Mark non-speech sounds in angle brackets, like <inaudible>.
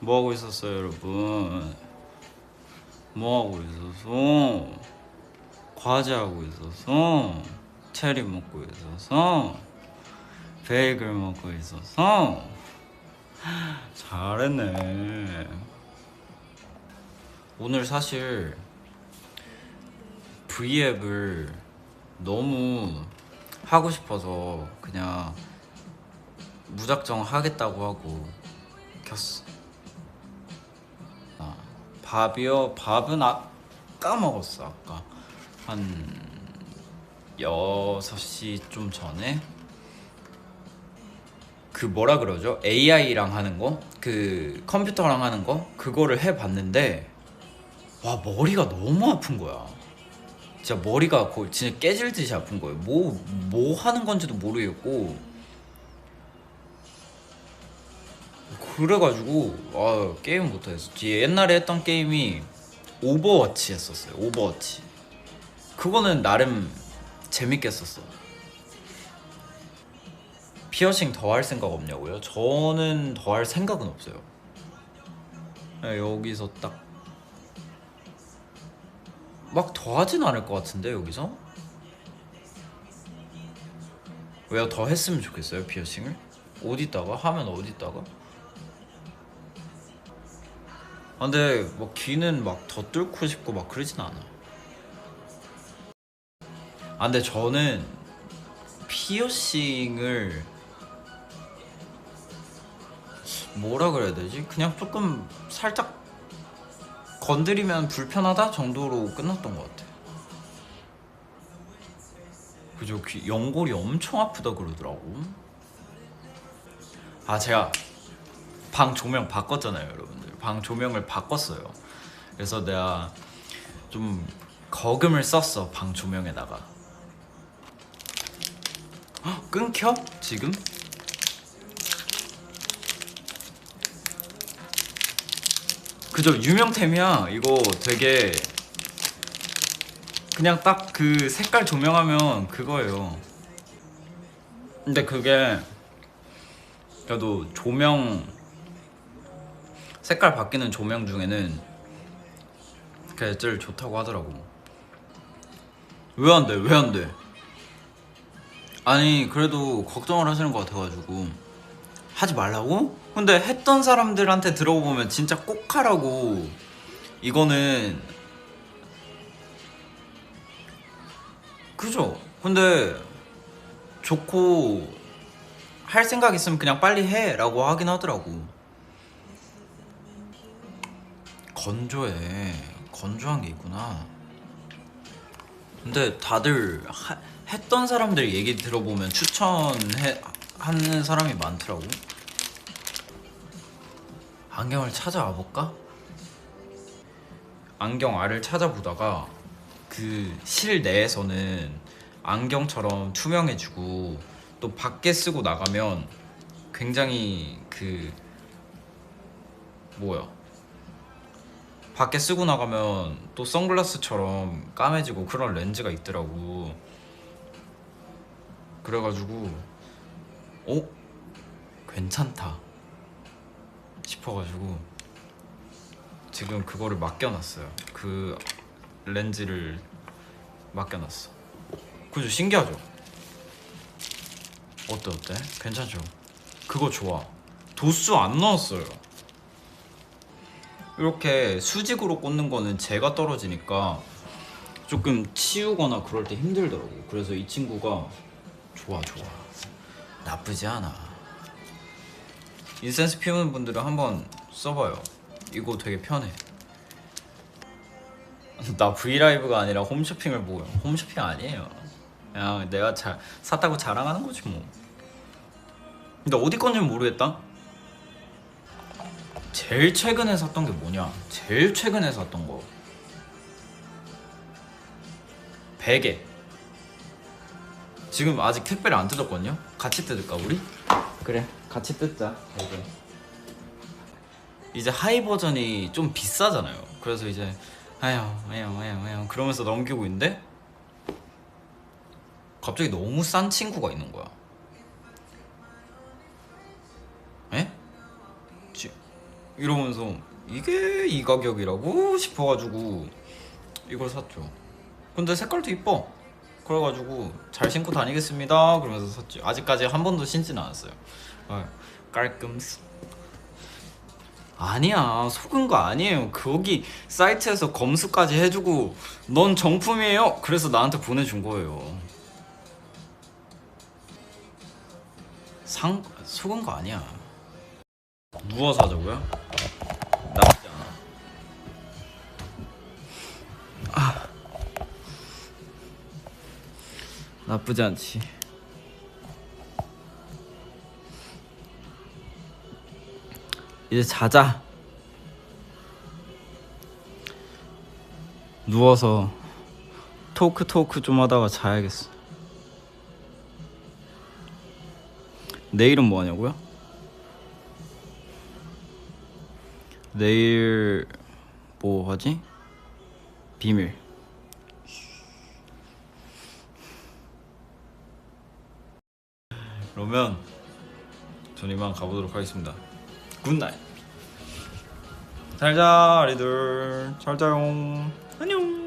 뭐 하고 있었어요, 여러분? 뭐 하고 있었어? 과제 하고 있었어? 체리 먹고 있었어? 베이글 먹고 있었어? 잘했네. 오늘 사실 V앱을 너무 하고 싶어서 그냥 무작정 하겠다고 하고 켰어. 아, 밥이요? 밥은 아까 먹었어, 아까. 한 6시 좀 전에? 그 뭐라 그러죠? AI랑 하는 거? 그 컴퓨터랑 하는 거? 그거를 해 봤는데 와 머리가 너무 아픈 거야 진짜 머리가 거의 진짜 깨질 듯이 아픈 거예요 뭐, 뭐 하는 건지도 모르겠고 그래가지고 아 게임 못하겠어 뒤에 옛날에 했던 게임이 오버워치 했었어요 오버워치 그거는 나름 재밌게 했었어 피어싱 더 할 생각 없냐고요? 저는 더 할 생각은 없어요 네, 여기서 딱 막 더 하진 않을 것 같은데 여기서? 왜요? 더 했으면 좋겠어요 피어싱을? 어디다가? 하면 어디다가? 아, 근데 뭐 귀는 막 더 뚫고 싶고 막 그러진 않아 아 근데 저는 피어싱을 뭐라 그래야 되지? 그냥 조금 살짝 건드리면 불편하다 정도로 끝났던 것 같아. 그죠? 귀, 연골이 엄청 아프다 그러더라고. 아 제가 방 조명 바꿨잖아요, 여러분들. 방 조명을 바꿨어요. 그래서 내가 좀 거금을 썼어 방 조명에다가. 헉, 끊겨? 지금? 그죠 유명템이야 이거 되게 그냥 딱 그 색깔 조명하면 그거예요 근데 그게 그래도 조명 색깔 바뀌는 조명 중에는 그게 제일 좋다고 하더라고 왜 안 돼? 왜 안 돼? 아니 그래도 걱정을 하시는 것 같아가지고 하지 말라고? 근데 했던 사람들한테 들어보면 진짜 꼭 하라고 이거는 그죠? 근데 좋고 할 생각 있으면 그냥 빨리 해 라고 하긴 하더라고 건조해 건조한 게 있구나 근데 다들 하- 했던 사람들 얘기 들어보면 추천해 하는 사람이 많더라고. 안경을 찾아와 볼까? 안경 알을 찾아보다가 그 실내에서는 안경처럼 투명해지고 또 밖에 쓰고 나가면 굉장히 그 뭐야 밖에 쓰고 나가면 또 선글라스처럼 까매지고 그런 렌즈가 있더라고. 그래가지고 어? 괜찮다 싶어가지고 지금 그거를 맡겨놨어요. 그 렌즈를 맡겨놨어. 그죠? 신기하죠? 어때 어때? 괜찮죠? 그거 좋아. 도수 안 넣었어요. 이렇게 수직으로 꽂는 거는 재가 떨어지니까 조금 치우거나 그럴 때 힘들더라고. 그래서 이 친구가 좋아 좋아. 나쁘지 않아. 인센스 피우는 분들은 한번 써봐요. 이거 되게 편해. <laughs> 나 브이라이브가 아니라 홈쇼핑을 보여. 홈쇼핑 아니에요. 그냥 내가 잘 샀다고 자랑하는 거지 뭐. 근데 어디 건지는 모르겠다. 제일 최근에 샀던 게 뭐냐? 제일 최근에 샀던 거. 베개. 지금 아직 택배를 안 뜯었거든요. 같이 뜯을까 우리? 그래, 같이 뜯자. 베개. 이제 하이 버전이 좀 비싸잖아요. 그래서 이제 아유, 아유, 아유, 아유 그러면서 넘기고 있는데 갑자기 너무 싼 친구가 있는 거야. 이러면서 이게 이 가격이라고 싶어가지고 이걸 샀죠. 근데 색깔도 이뻐. 그래가지고 잘 신고 다니겠습니다. 그러면서 샀죠. 아직까지 한 번도 신지는 않았어요. 아, 깔끔스. 아니야 속은 거 아니에요. 거기 사이트에서 검수까지 해주고 넌 정품이에요. 그래서 나한테 보내준 거예요. 상 속은 거 아니야. 누워서 하자고요? 나쁘지 않지. 이제 자자. 누워서 토크 토크 좀 하다가 자야겠어. 내일은 뭐 하냐고요? 내일 뭐 하지? 비밀. 그러면 전 이만 가보도록 하겠습니다. 굿나잇. 잘자 아리들 잘 자요. 안녕.